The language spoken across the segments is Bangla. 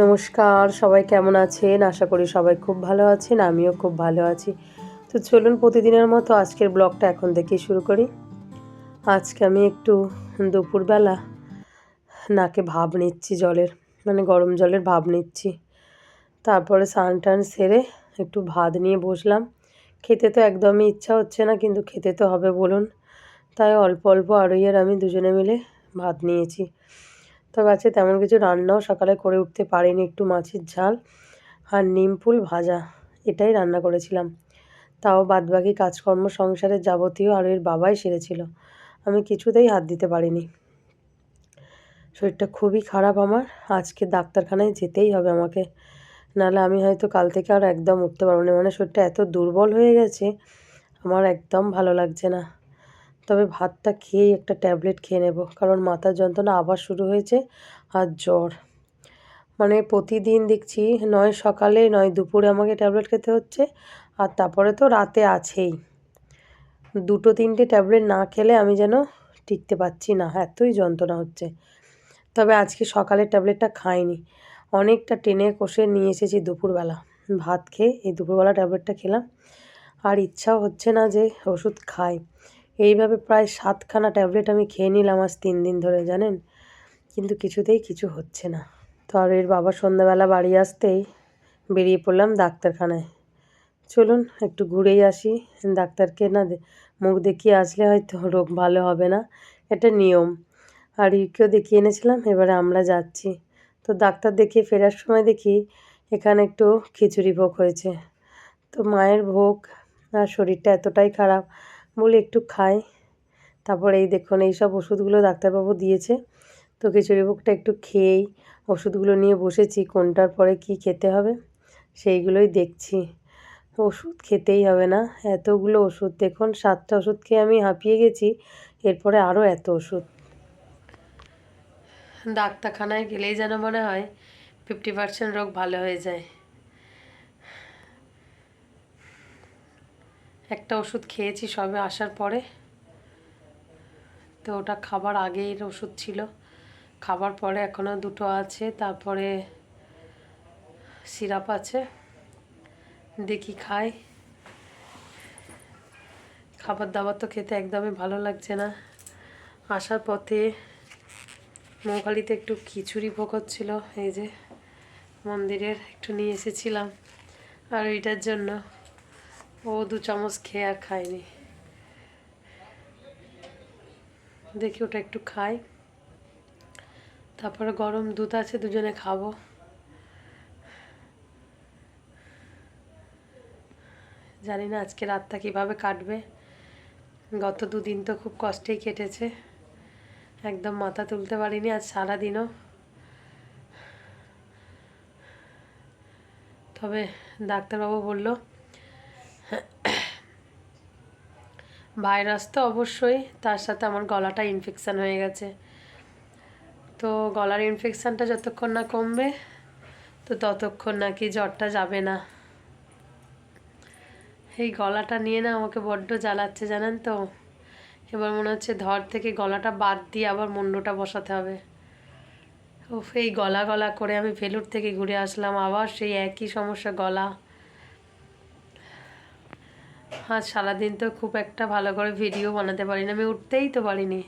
নমস্কার, সবাই কেমন আছেন? আশা করি সবাই খুব ভালো আছেন, আমিও খুব ভালো আছি। তো চলুন প্রতিদিনের মতো আজকের ব্লগটা এখন থেকেই শুরু করি। আজকে আমি একটু দুপুরবেলা নাকে ভাব নিচ্ছি জলের মানে গরম জলের ভাব নিচ্ছি। তারপরে স্নান টান সেরে একটু ভাত নিয়ে বসলাম। খেতে তো একদমই ইচ্ছা হচ্ছে না, কিন্তু খেতে তো হবে বলুন। তাই অল্প অল্প আরই আর আমি দুজনে মিলে ভাত নিয়েছি। তবে আছে তেমন কিছু রান্নাও সকালে করে উঠতে পারিনি, একটু মাছের ঝাল আর নিম ফুল ভাজা, এটাই রান্না করেছিলাম। তাও বাদবাকি কাজকর্ম সংসারের যাবতীয় আর এর বাবাই সেরেছিল, আমি কিছুতেই হাত দিতে পারিনি। শরীরটা খুবই খারাপ আমার, আজকে ডাক্তারখানায় যেতেই হবে আমাকে, নাহলে আমি হয়তো কাল থেকে আর একদম উঠতে পারব না মানে শরীরটা এত দুর্বল হয়ে গেছে, আমার একদম ভালো লাগছে না। তবে ভাতটা খেয়েই একটা ট্যাবলেট খেয়ে নেব, কারণ মাথার যন্ত্রণা আবার শুরু হয়েছে আর জ্বর। মানে প্রতিদিন দেখছি নয় সকালে নয় দুপুরে আমাকে ট্যাবলেট খেতে হচ্ছে, আর তারপরে তো রাতে আছেই। দুটো তিনটে ট্যাবলেট না খেলে আমি যেন টিকতে পারছি না, এতই যন্ত্রণা হচ্ছে। তবে আজকে সকালের ট্যাবলেটটা খাইনি। অনেকটা টেনে কষে নিয়ে এসেছি দুপুরবেলা। ভাত খেয়ে এই দুপুরবেলা ট্যাবলেটটা খেলাম। আর ইচ্ছাও হচ্ছে না যে ওষুধ খাই। এইভাবে প্রায় সাতখানা ট্যাবলেট আমি খেয়ে নিলাম আজ তিন দিন ধরে, জানেন? কিন্তু কিছুতেই কিছু হচ্ছে না। তো আর এর বাবা সন্ধ্যাবেলা বাড়ি আসতেই বেরিয়ে পড়লাম ডাক্তারখানায়। চলুন, একটু ঘুরেই আসি। ডাক্তারকে না মুখ দেখিয়ে আসলে হয়তো রোগ ভালো হবে না। এটা নিয়ম। আর ইউকেও দেখিয়ে এনেছিলাম, এবারে আমরা যাচ্ছি। তো ডাক্তার দেখিয়ে ফেরার সময় দেখি এখানে একটু খিচুড়ি ভোগ হয়েছে। তো মায়ের ভোগ, আর শরীরটা এতটাই খারাপ বলে একটু খাই তারপরে এই দেখুন, এই সব ওষুধগুলো ডাক্তারবাবু দিয়েছে। তো খিচুড়ি ভোগটা একটু খেয়েই ওষুধগুলো নিয়ে বসেছি, কোনটার পরে কি খেতে হবে সেইগুলোই দেখছি। ওষুধ খেতেই হবে না। এতগুলো ওষুধ, দেখুন, সাতটা ওষুধ খেয়ে আমি হাঁপিয়ে গেছি, এরপরে আরও এত ওষুধ। ডাক্তারখানায় গেলেই যেন মনে হয় ফিফটি পার্সেন্ট রোগ ভালো হয়ে যায়। একটা ওষুধ খেয়েছি সবে আসার পরে। তো ওটা খাবার আগের ওষুধ ছিল। খাবার পরে এখনও দুটো আছে, তারপরে সিরাপ আছে। দেখি খাই। খাবার দাবার তো খেতে একদমই ভালো লাগছে না। আসার পথে মৌখালিতে একটু খিচুড়ি ভোগ হচ্ছিল, এই যে মন্দিরের একটু নিয়ে এসেছিলাম। আর ওইটার জন্য ও দু চামচ খেয়ে আর খায়নি। দেখি ওটা একটু খাই। তারপরে গরম দুধ আছে, দুজনে খাব। জানি না আজকে রাতটা কীভাবে কাটবে। গত দুদিন তো খুব কষ্টেই কেটেছে। একদম মাথা তুলতে পারিনি আজ সারাদিনও। তবে ডাক্তারবাবু বলল ভাইরাস তো অবশ্যই, তার সাথে আমার গলাটা ইনফেকশান হয়ে গেছে। তো গলার ইনফেকশানটা যতক্ষণ না কমবে, তো ততক্ষণ নাকি জ্বরটা যাবে না। এই গলাটা নিয়ে না আমাকে বড্ড জ্বালাচ্ছে, জানেন তো? এবার মনে হচ্ছে ধর থেকে গলাটা বাদ দিয়ে আবার মুন্ডটা বসাতে হবে। ও এই গলা গলা করে আমি ভেলুর থেকে ঘুরে আসলাম, আবার সেই একই সমস্যা গলা। আজ সারাদিন তো খুব একটা ভালো করে ভিডিও বানাতে পারিনি আমি উঠতেই তো পারিনি।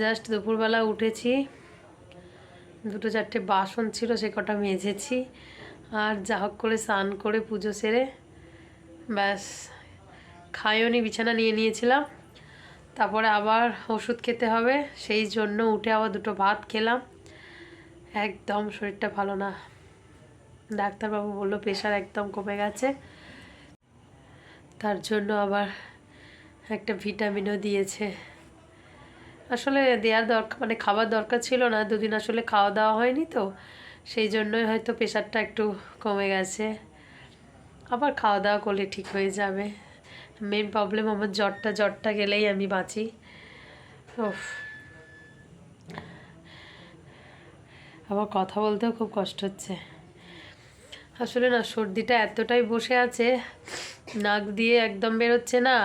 জাস্ট দুপুরবেলা উঠেছি। দুটো চারটে বাসন ছিল, সে কটা মেজেছি। আর যা হোক করে স্নান করে পুজো সেরে ব্যাস, খাইওনি, বিছানা নিয়ে নিয়েছিলাম। তারপরে আবার ওষুধ খেতে হবে, সেই জন্য উঠে আবার দুটো ভাত খেলাম। একদম শরীরটা ভালো না। ডাক্তারবাবু বলল প্রেশার একদম কমে গেছে। তার জন্য আবার একটা ভিটামিনও দিয়েছে। আসলে দেওয়ার দরকার মানে খাবার দরকার ছিল না, দুদিন আসলে খাওয়া দাওয়া হয়নি তো, সেই জন্যই হয়তো প্রেশারটা একটু কমে গেছে। আবার খাওয়া দাওয়া করলে ঠিক হয়ে যাবে। মেন প্রবলেম আমার জ্বরটা জ্বরটা গেলেই আমি বাঁচি। ওফ আবার কথা বলতেও খুব কষ্ট হচ্ছে। আসলে না, সর্দিটা এতটাই বসে আছে নাক দিয়ে একদম বেরোচ্ছে না,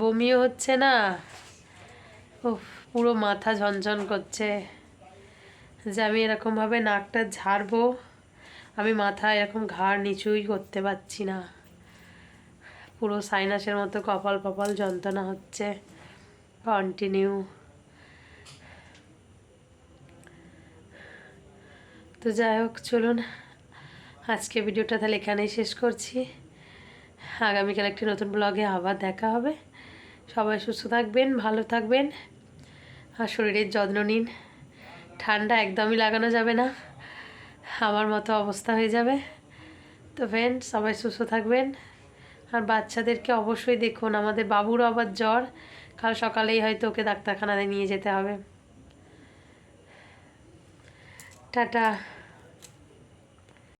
বমিও হচ্ছে না ও পুরো মাথা ঝনঝন করছে। যে আমি এরকমভাবে নাকটা ঝাড়বো, আমি মাথা এরকম ঘাড় নিচুই করতে পারছি না। পুরো সাইনাসের মতো কপাল কপাল যন্ত্রণা হচ্ছে। কন্টিনিউ তো যাই হোক, চলুন, আজকে ভিডিওটা তাহলে এখানেই শেষ করছি। আগামীকাল একটি নতুন ব্লগে আবার দেখা হবে। সবাই সুস্থ থাকবেন, ভালো থাকবেন আর শরীরের যত্ন নিন। ঠান্ডা একদমই লাগানো যাবে না। আমার মতো অবস্থা হয়ে যাবে। তো ফ্রেন্ড সবাই সুস্থ থাকবেন আর বাচ্চাদেরকে অবশ্যই দেখুন। আমাদের বাবুরও আবার জ্বর। কাল সকালেই হয়তো ওকে ডাক্তারখানায় নিয়ে যেতে হবে। টাটা।